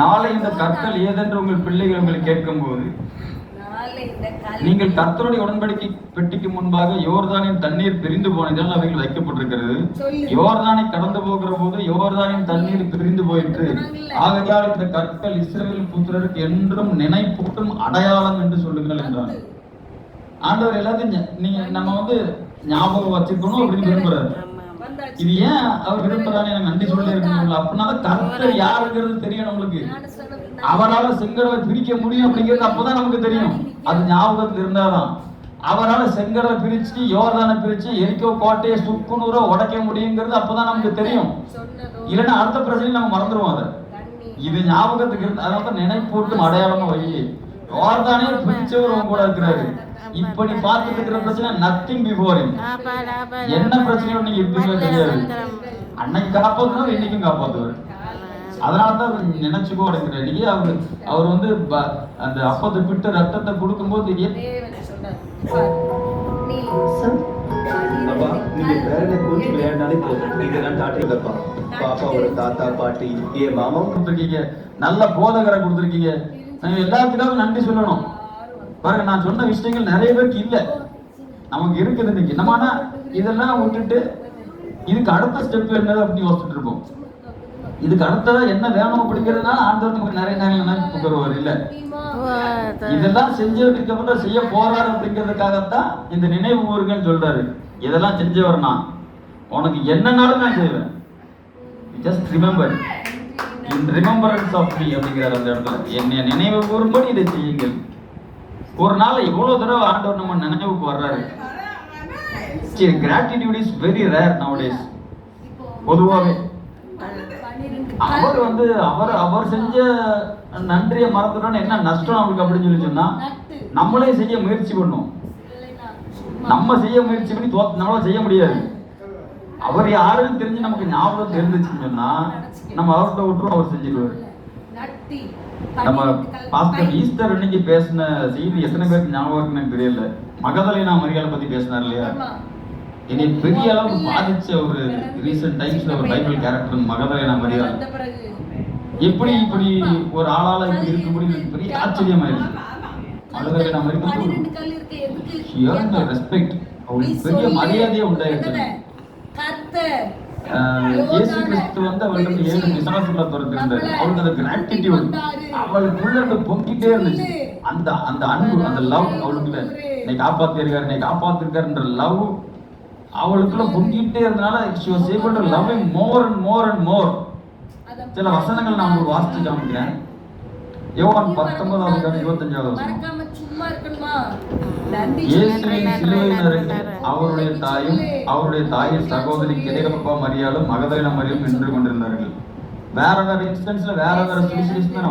நாளை இந்த கற்கள் ஏதென்று உங்கள் பிள்ளைகள் உங்களை இந்த கல் நீங்கள் கர்த்தருடைய உடன்படிக்கை பெட்டிக்கு முன்பாக யோர்தானின் தண்ணீர் பிரிந்து போனதால் அவைகள் வைக்கப்பட்டிருக்கிறது. யோர்தானை கடந்து போகிற போது யோர்தானின் தண்ணீர் பிரிந்து போயிற்று. ஆகையால் இந்த கற்கள் இஸ்ரவேல் புத்திரருக்கு என்றும் நினைப்பூட்டும் அடையாளம் என்று சொல்லுங்கள் என்றார் ஆண்டவர் எல்லாத்தையும் நீங்க நம்ம வந்து ஞாபகம் வச்சுக்கணும் அப்படின்னு விரும்புறாரு. இது ஏன் அவர் விரும்புறாரு எனக்கு நன்றி சொல்லி இருக்கணும் அப்படின்னா கர்த்தர் யாருங்கிறது தெரியும் நம்மளுக்கு அவரால செங்கடலை பிரிக்க முடியும் அப்படிங்கிறது அப்பதான் நமக்கு தெரியும். அது ஞாபகத்துல இருந்தாதான். அவரால செங்கடலை பிரிச்சு யோர்தானை பிரிச்சு எரிக்கோ கோட்டையை சுக்குநூற உடைக்க முடியுங்கிறது அப்பதான் நமக்கு தெரியும். இல்லைன்னா அடுத்த பிரச்சனையும் நம்ம மறந்துடுவோம் அதை. இது ஞாபகத்துக்கு இருந்து அதனால தான் நினைப்பூட்டும் அடையாளமா வை யோர்தானே பிரிச்சவர் உன் கூட இருக்கிறாரு? இப்ப நீ பார்த்துட்டு இருக்கிற பிரச்சனை நத்திங் பிஃபோர் என்ன பிரச்சனையோட நீங்க இருப்பீங்களோ தெரியாது. அன்னைக்கு காப்பாத்துனவர் இன்னைக்கும் காப்பாத்துவார். அதனால தான் அவர் நினைச்சுக்கோ அப்படிங்கிற நீ அவர் அவர் வந்து அந்த அப்பத்தை விட்டு ரத்தத்தை கொடுக்கும்போது பாப்பாவோட தாத்தா பாட்டி ஏ மாமா? கொடுத்துருக்கீங்க. நல்ல போதகரை கொடுத்துருக்கீங்க. நம்ம எல்லாத்துக்காகவும் நன்றி சொல்லணும். பாருங்க நான் சொன்ன விஷயங்கள் நிறைய பேருக்கு இல்லை. நமக்கு இருக்குது இன்னைக்கு. நம்ம ஆனா இதெல்லாம் விட்டுட்டு இதுக்கு அடுத்த ஸ்டெப் என்னது அப்படின்னு யோசிச்சுட்டு இருப்போம். இதுக்கு அடுத்ததா என்ன வேணும் அப்படிங்கிறதுனால ஆண்டவர் நமக்கு நிறைய நேரம் நினைப்பு வருவார் இல்ல? இதெல்லாம் செஞ்சதுக்கு அப்புறம் செய்ய போறாரு அப்படிங்கிறதுக்காகத்தான் இந்த நினைவு ஊர்கள் சொல்றாரு. இதெல்லாம் செஞ்சவர் நான் உனக்கு என்னன்னாலும் நான் செய்வேன். Just remember remembrance of me அப்படிங்கிறார் அந்த இடத்துல. என்னை நினைவு கூறும்படி இதை செய்யுங்கள். ஒரு நாள் இவ்வளோ தடவை ஆண்டவர் நம்ம நினைவுக்கு வர்றாரு? Gratitude is very rare nowadays பொதுவாகவே அவர் வந்து அவர் அவர் செஞ்ச நன்றியை மறந்துட்டோம்னா என்ன நஷ்டம் அவங்களுக்கு அப்படின்னு சொல்லி சொன்னா நம்மளே செய்ய முயற்சி பண்ணும் நம்ம செய்ய முயற்சி பண்ணி தோத்து நம்மளால செய்ய முடியாது. அவர் யாருன்னு தெரிஞ்சு நமக்கு ஞாபகம் தெரிஞ்சுச்சுன்னு சொன்னா நம்ம அவர்கிட்ட விட்டுரும் அவர் செஞ்சிருவாரு நட்டி நம்ம பாஸ்டர் ஈஸ்டர் அன்னைக்கு பேசின செய்தி எத்தனை பேருக்கு ஞாபகம் இருக்குன்னு எனக்கு தெரியல. மகதலேனா மரியாதை பத்தி பேசினார் இல்லையா? என்னை பெரிய அளவுக்கு பாதிச்ச ஒரு ரீசெண்ட் டைம்ஸ்ல ஒரு பைபிள் கேரக்டர் மகதலேனா மரியாதை. எப்படி இப்படி ஒரு ஆளால இப்படி இருக்க முடியும் பெரிய ஆச்சரியமாயிருச்சு மகதலேனா மரியாதை ரெஸ்பெக்ட் அவங்களுக்கு பெரிய. மரியாதையே உண்டாயிருச்சு இயேசு கிறிஸ்து வந்து அவளுக்கு ஏழு விசுவாசங்களை திறந்திருந்தாரு அவளுக்கு அந்த கிராட்டிடியூட் அவளுக்குள்ள இருந்து பொங்கிட்டே இருந்துச்சு. அந்த அந்த அன்பு அந்த லவ் அவளுக்குள்ள என்னை காப்பாத்திருக்காரு என்னை காப்பாத்திருக்காருன்ற லவ் அவளுக்குள்ள பொங்கிட்டே இருந்தனால was able to love him more and more and more. அத சில வசனங்கள் நான் உங்களுக்கு வாசிச்சு காமிக்கிறேன். யோவான் பத்தொன்பதாவது இருபத்தஞ்சாவது வசனம். இருக்கணுமா? அவருடைய தாயும் அவருடைய தாயின் சகோதரி கிரேகப்பா மரியாலும் மகதலின மரியும் நின்று கொண்டிருந்தார்கள். வேற வேற இன்ஸ்டன்ஸ்ல வேற வேற சுவிசேஷம்